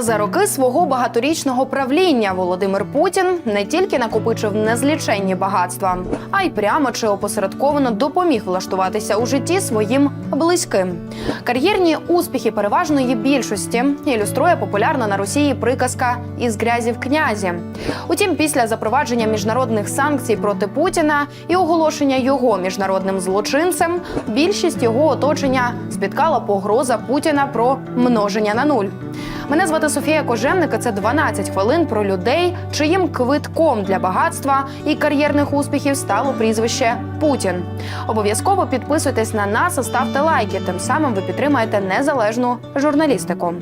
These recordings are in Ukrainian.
За роки свого багаторічного правління Володимир Путін не тільки накопичив незліченні багатства, а й прямо чи опосередковано допоміг влаштуватися у житті своїм близьким. Кар'єрні успіхи переважної більшості ілюструє популярна на Росії приказка із грязі в князі. Утім, після запровадження міжнародних санкцій проти Путіна і оголошення його міжнародним злочинцем, більшість його оточення спіткала погроза Путіна про множення на нуль. Мене звати Софія Кожевник. Це 12 хвилин про людей, чиїм квитком для багатства і кар'єрних успіхів стало прізвище Путін. Обов'язково підписуйтесь на нас ставте лайки. Тим самим ви підтримаєте незалежну журналістику.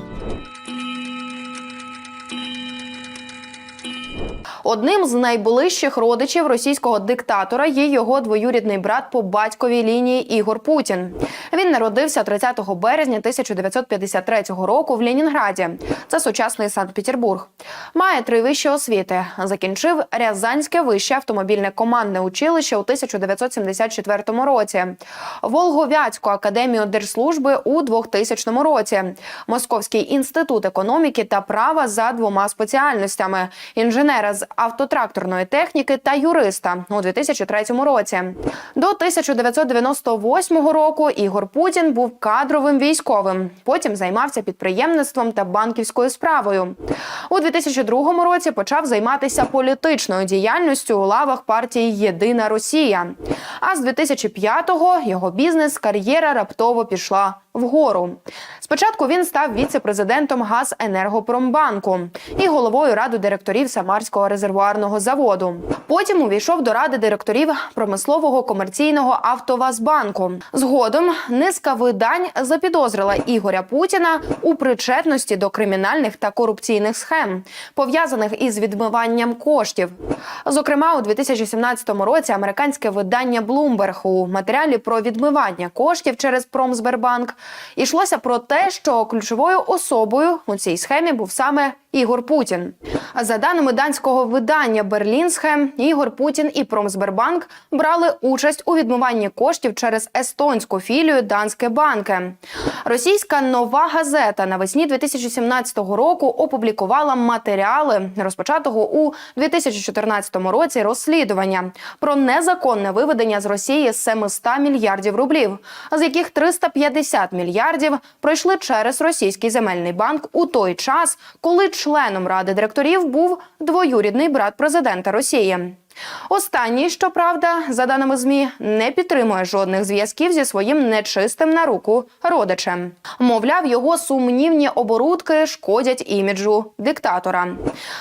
Одним з найближчих родичів російського диктатора є його двоюрідний брат по батьковій лінії Ігор Путін. Він народився 30 березня 1953 року в Ленінграді. Це сучасний Санкт-Петербург. Має три вищі освіти. Закінчив Рязанське вище автомобільне командне училище у 1974 році, Волговятську академію держслужби у 2000 році, Московський інститут економіки та права за двома спеціальностями інженера з автотракторної техніки та юриста у 2003 році. До 1998 року Ігор Путін був кадровим військовим. Потім займався підприємництвом та банківською справою. У 2002 році почав займатися політичною діяльністю у лавах партії Єдина Росія. А з 2005-го його бізнес-кар'єра раптово пішла вгору. Спочатку він став віце-президентом Газенергопромбанку і головою ради директорів Самарського резервуарного заводу. Потім увійшов до ради директорів промислового комерційного Автовазбанку. Згодом низка видань запідозрила Ігоря Путіна у причетності до кримінальних та корупційних схем, пов'язаних із відмиванням коштів. Зокрема, у 2017 році американське видання Bloomberg у матеріалі про відмивання коштів через Промсбербанк йшлося про те, що ключовою особою у цій схемі був саме Ігор Путін. За даними данського видання Берлінсхе, Ігор Путін і Промсбербанк брали участь у відмиванні коштів через естонську філію Данське банки. Російська нова газета навесні 2017 року опублікувала матеріали розпочатого у 2014 році розслідування про незаконне виведення з Росії 700 мільярдів рублів, з яких 350 мільярдів пройшли через російський земельний банк у той час, коли членом ради директорів був двоюрідний брат президента Росії. Останній, щоправда, за даними змі, не підтримує жодних зв'язків зі своїм нечистим на руку родичем. Мовляв, його сумнівні оборудки шкодять іміджу диктатора.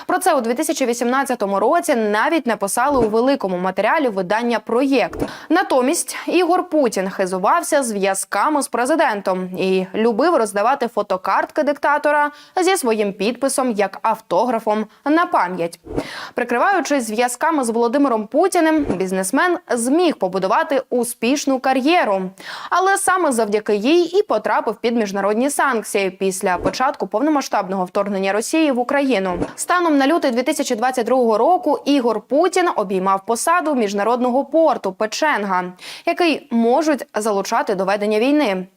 Про це у 2018 році навіть написали у великому матеріалі видання Проєкт. Натомість Ігор Путін хизувався зв'язками з президентом і любив роздавати фотокартки диктатора зі своїм підписом як автографом на пам'ять, прикриваючись зв'язками з Володимиром Путіним, бізнесмен зміг побудувати успішну кар'єру, але саме завдяки їй і потрапив під міжнародні санкції після початку повномасштабного вторгнення Росії в Україну. Станом на лютий 2022 року Ігор Путін обіймав посаду міжнародного порту Печенга, який можуть залучати до ведення війни.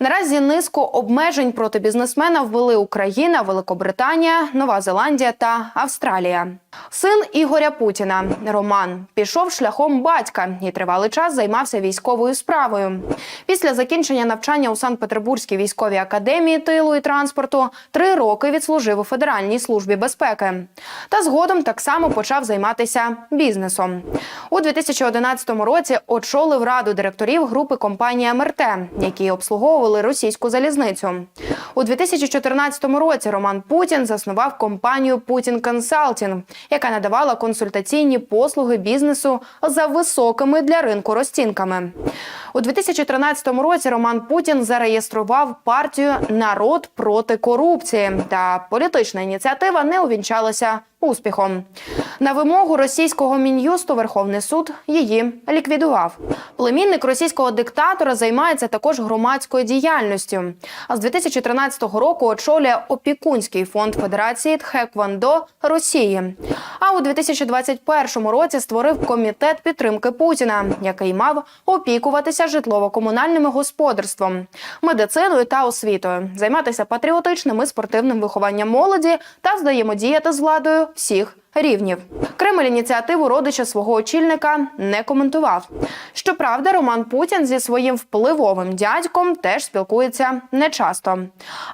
Наразі низку обмежень проти бізнесмена ввели Україна, Великобританія, Нова Зеландія та Австралія. Син Ігоря Путіна Роман пішов шляхом батька і тривалий час займався військовою справою. Після закінчення навчання у Санкт-Петербурзькій військовій академії тилу і транспорту три роки відслужив у Федеральній службі безпеки. Та згодом так само почав займатися бізнесом. У 2011 році очолив раду директорів групи компанії МРТ, які обслуговували російську залізницю. У 2014 році Роман Путін заснував компанію Путін Консалтінг, яка надавала консультаційні послуги бізнесу за високими для ринку розцінками. У 2013 році Роман Путін зареєстрував партію Народ проти корупції, та політична ініціатива не увінчалася успіхом. На вимогу російського мін'юсту Верховний суд її ліквідував. Племінник російського диктатора займається також громадською діяльністю. А з 2013 року очолює опікунський фонд Федерації Тхеквондо Росії. А у 2021 році створив комітет підтримки Путіна, який мав опікуватися житлово-комунальним господарством, медициною та освітою, займатися патріотичним і спортивним вихованням молоді та взаємодіяти з владою всіх рівнів. Кремль ініціативу родича свого очільника не коментував. Щоправда, Роман Путін зі своїм впливовим дядьком теж спілкується нечасто.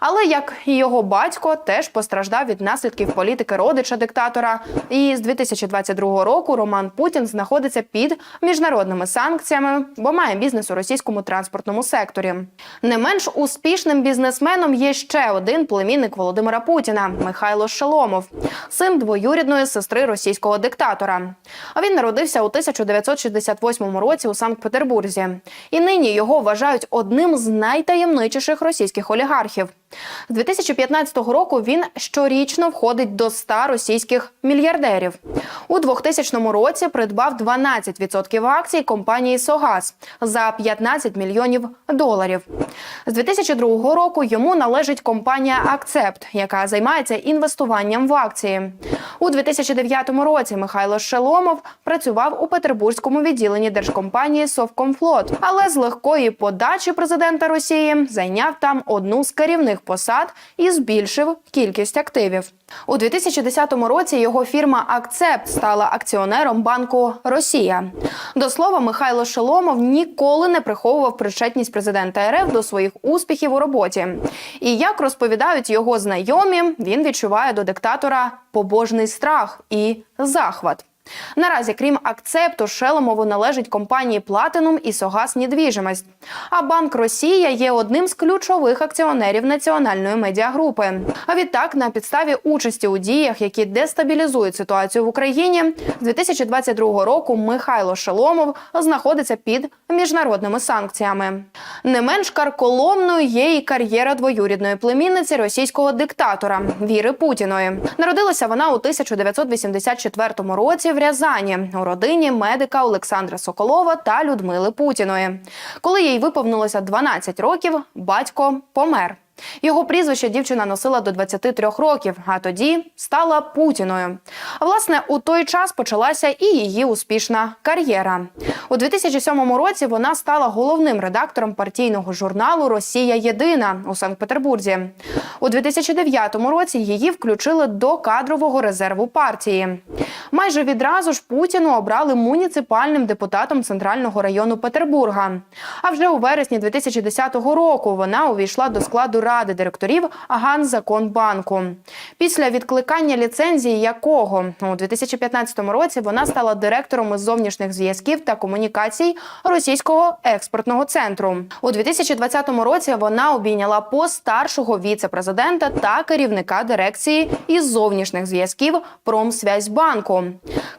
Але як і його батько, теж постраждав від наслідків політики родича диктатора. І з 2022 року Роман Путін знаходиться під міжнародними санкціями, бо має бізнес у російському транспортному секторі. Не менш успішним бізнесменом є ще один племінник Володимира Путіна Михайло Шеломов, син двоюрідної сестри російського диктатора. А він народився у 1968 році у Санкт-Петербурзі, і нині його вважають одним з найтаємничіших російських олігархів. З 2015 року він щорічно входить до 100 російських мільярдерів. У 2000 році придбав 12% акцій компанії Согаз за 15 мільйонів доларів. З 2002 року йому належить компанія Акцепт, яка займається інвестуванням в акції. У 2009 році Михайло Шеломов працював у петербурзькому відділенні держкомпанії Совкомфлот, але з легкої подачі президента Росії зайняв там одну з керівних посад і збільшив кількість активів. У 2010 році його фірма Акцепт стала акціонером банку Росія. До слова, Михайло Шеломов ніколи не приховував причетність президента РФ до своїх успіхів у роботі. І як розповідають його знайомі, він відчуває до диктатора побожний страх і захват. Наразі, крім акцепту, Шеломову належить компанії Платинум і Согаз Недвіжимость. А банк Росія є одним з ключових акціонерів національної медіагрупи. А відтак, на підставі участі у діях, які дестабілізують ситуацію в Україні, з 2022 року Михайло Шеломов знаходиться під міжнародними санкціями. Не менш карколомною є і кар'єра двоюрідної племінниці російського диктатора Віри Путіної. Народилася вона у 1984 році в Рязані у родині медика Олександра Соколова та Людмили Путіної. Коли їй виповнилося 12 років, батько помер. Його прізвище дівчина носила до 23 років, а тоді стала Путіною. Власне у той час почалася і її успішна кар'єра. У 2007 році вона стала головним редактором партійного журналу Росія Єдина у Санкт-Петербурзі. У 2009 році її включили до кадрового резерву партії. Майже відразу ж Путіну обрали муніципальним депутатом центрального району Петербурга. А вже у вересні 2010 року вона увійшла до складу ради директорів Ганзаконбанку. Після відкликання ліцензії якого у 2015 році вона стала директором із зовнішніх зв'язків та комунікацій російського експортного центру. У 2020 році вона обійняла пост старшого віце-президента та керівника дирекції із зовнішніх зв'язків Промсвязьбанку.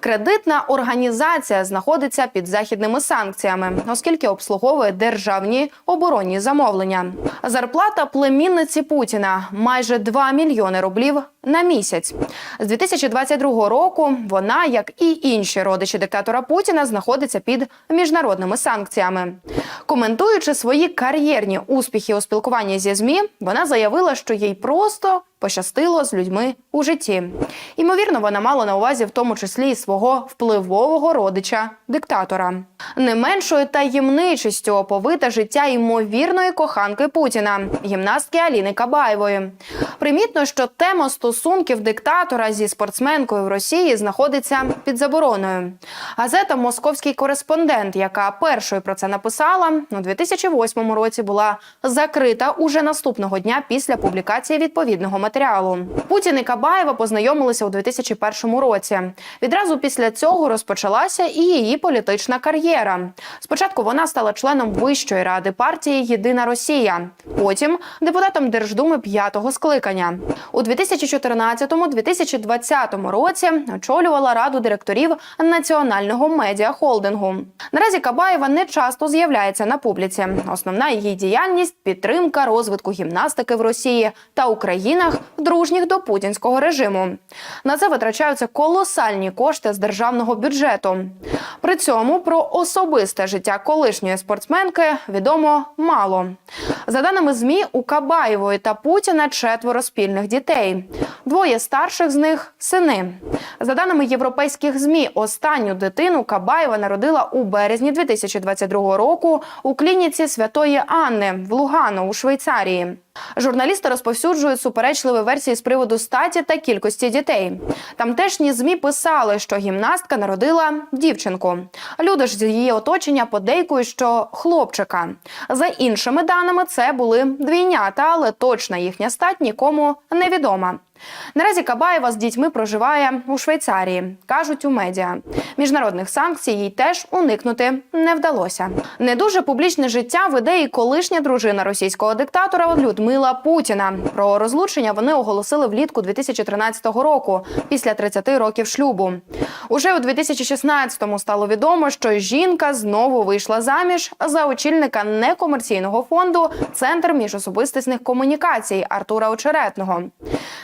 Кредитна організація знаходиться під західними санкціями, оскільки обслуговує державні оборонні замовлення. Зарплата племінниці Путіна майже 2 мільйони рублів на місяць. З 2022 року вона, як і інші родичі диктатора Путіна, знаходиться під міжнародними санкціями. Коментуючи свої кар'єрні успіхи у спілкуванні зі змі, вона заявила, що їй просто пощастило з людьми у житті. Ймовірно, вона мала на увазі в тому числі і свого впливового родича диктатора. Не меншою таємничістю оповите життя ймовірної коханки Путіна, гімнастки Аліни Кабаєвої. Примітно, що тема стосунків диктатора зі спортсменкою в Росії знаходиться під забороною. Газета Московський кореспондент, яка першою про це написала, у 2008 році була закрита уже наступного дня після публікації відповідного матеріалу. Путін і Кабаєва познайомилися у 2001 році. Відразу після цього розпочалася і її політична кар'єра. Спочатку вона стала членом Вищої ради партії Єдина Росія, потім депутатом Держдуми п'ятого скликання. У 2014-2020 році очолювала раду директорів національного медіахолдингу. Наразі Кабаєва не часто з'являється на публіці. Основна її діяльність підтримка розвитку гімнастики в Росії та Українах, дружніх до путінського режиму. На це витрачаються колосальні кошти з державного бюджету. При цьому про особисте життя колишньої спортсменки відомо мало. За даними змі, у Кабаєвої та Путіна четверо спільних дітей. Двоє старших з них сини. За даними європейських змі, останню дитину Кабаєва народила у березні 2022 року у клініці Святої Анни в Лугано у Швейцарії. Журналісти розповсюджують суперечливі версії з приводу статі та кількості дітей. Тамтешні змі писали, що гімнастка народила дівчинку. Люди ж з її оточення подейкують, що хлопчика. За іншими даними, це були двійнята, але точна їхня стать нікому не відома. Наразі Кабаєва з дітьми проживає у Швейцарії, кажуть у медіа. Міжнародних санкцій їй теж уникнути не вдалося. Не дуже публічне життя веде і колишня дружина російського диктатора Людмила Путіна. Про розлучення вони оголосили влітку 2013 року, після 30 років шлюбу. Уже у 2016-му стало відомо, що жінка знову вийшла заміж за очільника некомерційного фонду Центр міжособистісних комунікацій Артура Очеретного.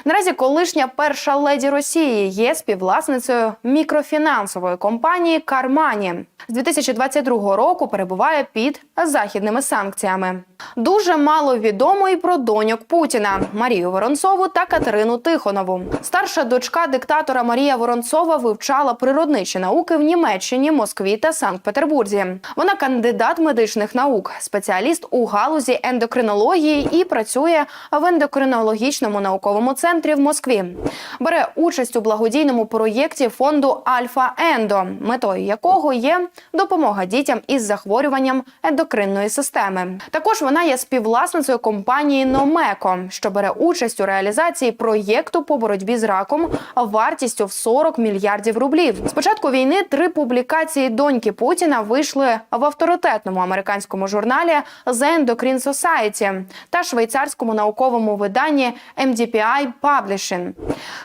Наразі колишня перша леді Росії є співвласницею мікрофінансової компанії Кармані. З 2022 року перебуває під західними санкціями. Дуже мало відомо і про доньок Путіна Марію Воронцову та Катерину Тихонову. Старша дочка диктатора Марія Воронцова вивчала природничі науки в Німеччині, Москві та Санкт-Петербурзі. Вона кандидат медичних наук, спеціаліст у галузі ендокринології і працює в ендокринологічному науковому центрі в Москві. Бере участь у благодійному проєкті фонду Альфа Ендо, метою якого є допомога дітям із захворюванням ендокринної системи. Також вона є співвласницею компанії Номеко, що бере участь у реалізації проєкту по боротьбі з раком вартістю в 40 мільярдів рублів. З початку війни три публікації доньки Путіна вийшли в авторитетному американському журналі The Endocrine Society та швейцарському науковому виданні MDPI Publishing.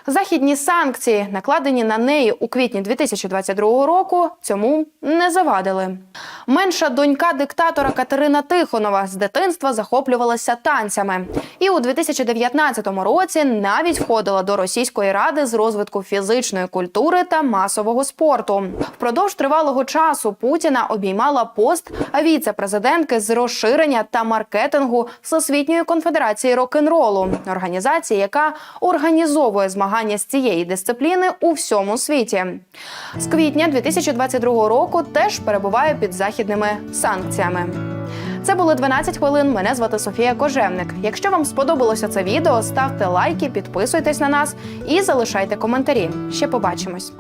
Західні санкції, накладені на неї у квітні 2022 року, цьому не завадили. Менша донька диктатора Катерина Тихонова з дитинства захоплювалася танцями, і у 2019 році навіть входила до російської ради з розвитку фізичної культури та масового спорту. Впродовж тривалого часу Путіна обіймала пост віце-президентки з розширення та маркетингу Всесвітньої конфедерації рок-н-ролу, організації, яка організовує змагання з цієї дисципліни у всьому світі. З квітня 2022 року теж перебуває під західними санкціями. Це були 12 хвилин. Мене звати Софія Кожевник. Якщо вам сподобалося це відео, ставте лайки, підписуйтесь на нас і залишайте коментарі. Ще побачимось.